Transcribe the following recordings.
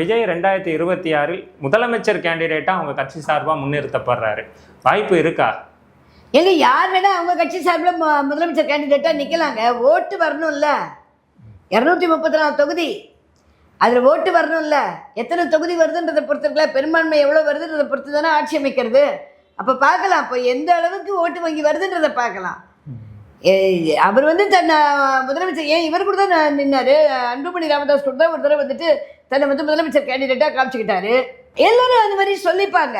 விஜய் ரெண்டாயிரத்தி இருபத்தி ஆறில் முதலமைச்சர் கேண்டிடேட்டாக அவங்க கட்சி சார்பாக முன்னிறுத்தப்படுறாரு. வாய்ப்பு இருக்கா? எங்க யார் வேணா அவங்க கட்சி சார்பில் மு- முதலமைச்சர் கேண்டிடேட்டாக நிற்கலாங்க ஓட்டு வரணும்ல. இரநூத்தி முப்பத்தி நாலு தொகுதி. அதில் ஓட்டு வரணும்ல. எத்தனை தொகுதி வருதுன்றதை பொறுத்து பெரும்பான்மை எவ்வளோ வருதுன்றதை பொறுத்து தானே ஆட்சி அமைக்கிறது. அப்போ பார்க்கலாம். அப்போ எந்த அளவுக்கு ஓட்டு வங்கி வருதுன்றதை பார்க்கலாம். அவர் வந்து தன்னை முதலமைச்சர் ஏன் இவர் கூட தான் நின்னாரு? அன்புமணி ராமதாஸ் கூட தான் ஒரு தடவை வந்துட்டு தன்னை வந்து முதலமைச்சர் கேண்டிடேட்டாக காமிச்சுக்கிட்டாரு. எல்லாரும் அந்த மாதிரி சொல்லிப்பாங்க.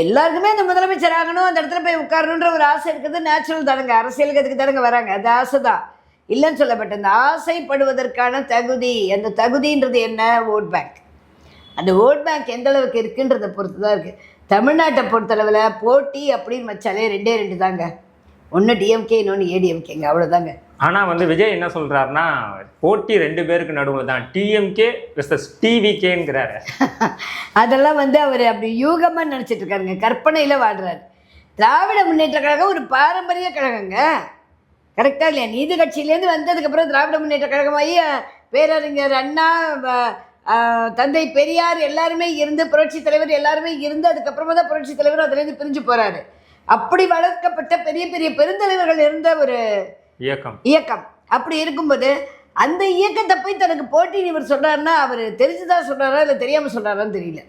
எல்லாருக்குமே அந்த முதலமைச்சர் ஆகணும் அந்த இடத்துல போய் உட்காரணுன்ற ஒரு ஆசை இருக்கிறது நேச்சுரல் தானுங்க. அரசியலுக்கு அதுக்கு தானுங்க வராங்க. அது ஆசை தான். இல்லைன்னு சொல்லப்பட்ட அந்த ஆசைப்படுவதற்கான தகுதி அந்த தகுதின்றது என்ன? ஓட் பேங்க் அந்த ஓட் பேங்க் எந்த அளவுக்கு இருக்குன்றதை பொறுத்து தான் இருக்குது தமிழ்நாட்டை பொறுத்தளவில் போட்டி அப்படின்னு வச்சாலே ரெண்டே ரெண்டு தாங்க. ஒன்று டிஎம்கே இன்னொன்று ஏடிஎம்கேங்க அவ்வளோதாங்க ஆனா வந்து விஜய் என்ன சொல்றாருன்னா போட்டி ரெண்டு பேருக்கு நடுவில் தான். டிஎம்கே விசஸ் டிவிகேங்கிறாரு அதெல்லாம் வந்து அவர் அப்படி யூகமாக நினச்சிட்டு இருக்காருங்க. கற்பனையில் வாடுறாரு திராவிட முன்னேற்ற கழகம் ஒரு பாரம்பரிய கழகங்க. கரெக்டாக இல்லையா? நீதி கட்சியிலேருந்து வந்ததுக்கப்புறம் திராவிட முன்னேற்ற கழகமாகி பேரறிஞர் அண்ணா தந்தை பெரியார் எல்லாருமே இருந்து புரட்சி தலைவர் எல்லாருமே இருந்து அதுக்கப்புறமா தான் புரட்சி தலைவர் அதுலேருந்து பிரிஞ்சு போகிறாரு அப்படி வளர்க்கப்பட்ட பெரிய பெரிய பெருந்தலைவர்கள் இருந்த ஒரு இயக்கம். இயக்கம். அப்படி இருக்கும்போது அந்த இயக்கத்தை போய் தனக்கு போட்டின்னு இவர் சொல்றாருன்னா அவர் தெரிஞ்சுதான் சொல்றாரா இல்லை தெரியாம சொல்றாரான்னு தெரியல.